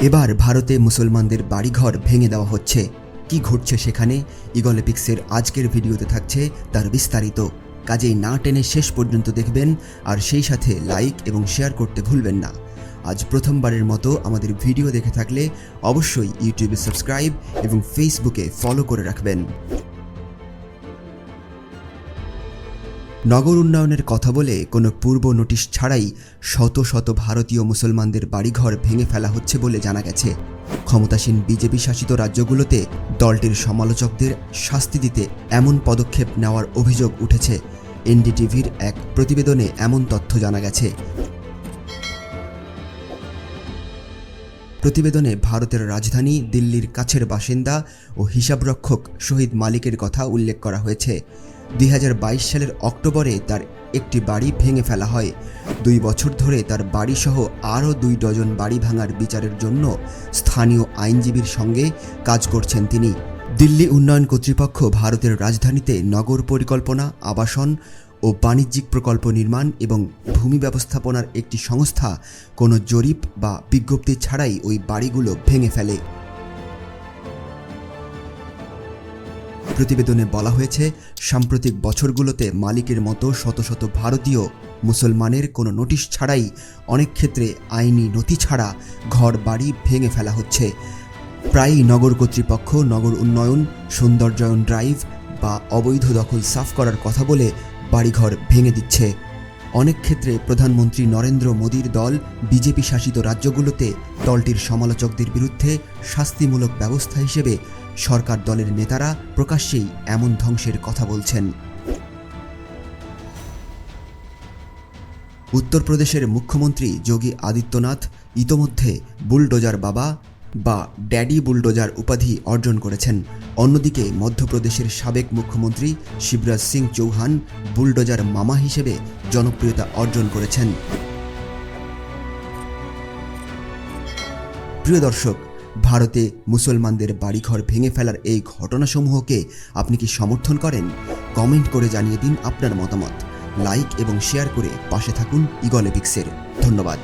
এবার ভারতে মুসলমানদের বাড়িঘর ভেঙে দেওয়া হচ্ছে। কি ঘটছে সেখানে? ইগলেপিক্সের আজকের ভিডিওতে থাকছে তার বিস্তারিত। কাজেই না টেনে শেষ পর্যন্ত দেখবেন, আর সেই সাথে লাইক এবং শেয়ার করতে ভুলবেন না। আজ প্রথমবারের মতো আমাদের ভিডিও দেখে থাকলে অবশ্যই ইউটিউবে সাবস্ক্রাইব এবং ফেসবুকে ফলো করে রাখবেন। নগর উন্নয়নের কথা বলে কোনো পূর্ব নোটিশ ছাড়াই শত শত ভারতীয় মুসলমানদের বাড়িঘর ভেঙে ফেলা হচ্ছে বলে জানা গেছে। ক্ষমতাসীন বিজেপি শাসিত রাজ্যগুলোতে দলটির সমালোচকদের শাস্তি দিতে এমন পদক্ষেপ নেওয়ার অভিযোগ উঠেছে। এনডিটিভির এক প্রতিবেদনে এমন তথ্য জানা গেছে। প্রতিবেদনে ভারতের রাজধানী দিল্লির কাছের বাসিন্দা ও হিসাবরক্ষক শহীদ মালিকের কথা উল্লেখ করা হয়েছে। দুই হাজার বাইশ সালের অক্টোবরে তার একটি বাড়ি ভেঙে ফেলা হয়। দুই বছর ধরে তার বাড়িসহ আরও দুই ডজন বাড়ি ভাঙার বিচারের জন্য স্থানীয় আইনজীবীর সঙ্গে কাজ করছেন তিনি। দিল্লি উন্নয়ন কর্তৃপক্ষ ভারতের রাজধানীতে নগর পরিকল্পনা, আবাসন ও বাণিজ্যিক প্রকল্প নির্মাণ এবং ভূমি ব্যবস্থাপনার একটি সংস্থা কোনো জরিপ বা বিজ্ঞপ্তি ছাড়াই ওই বাড়িগুলো ভেঙে ফেলে। প্রতিবেদনে বলা হয়েছে, সাম্প্রতিক বছরগুলোতে মালিকের মতো শত শত ভারতীয় মুসলমানের কোনো নোটিশ ছাড়াই অনেক ক্ষেত্রে আইনি নথি ছাড়া ঘর বাড়ি ভেঙে ফেলা হচ্ছে। প্রায়ই নগর কর্তৃপক্ষ, নগর উন্নয়ন সৌন্দর্যায়ন ড্রাইভ বা অবৈধ দখল সাফ করার কথা বলে বাড়িঘর ভেঙে দিচ্ছে। অনেক ক্ষেত্রে প্রধানমন্ত্রী নরেন্দ্র মোদীর দল বিজেপি শাসিত রাজ্যগুলোতে দলটির সমালোচকদের বিরুদ্ধে শাস্তিমূলক ব্যবস্থা হিসেবে সরকার দলের নেতারা প্রকাশ্যেই এমন ধ্বংসের কথা বলছেন। উত্তরপ্রদেশের মুখ্যমন্ত্রী যোগী আদিত্যনাথ ইতোমধ্যে বুলডোজার বাবা বা ড্যাডি বুলডোজার উপাধি অর্জন করেছেন। অন্যদিকে মধ্যপ্রদেশের সাবেক মুখ্যমন্ত্রী শিবরাজ সিং চৌহান বুলডোজার মামা হিসেবে জনপ্রিয়তা অর্জন করেছেন। প্রিয় দর্শক ভারতে মুসলমানদের বাড়িঘর ভেঙে ফেলার এই ঘটনাসমূহকে আপনি কি সমর্থন করেন? কমেন্ট করে জানিয়ে দিন আপনার মতামত। লাইক এবং শেয়ার করে পাশে থাকুন ইগলেপিক্সের ধন্যবাদ।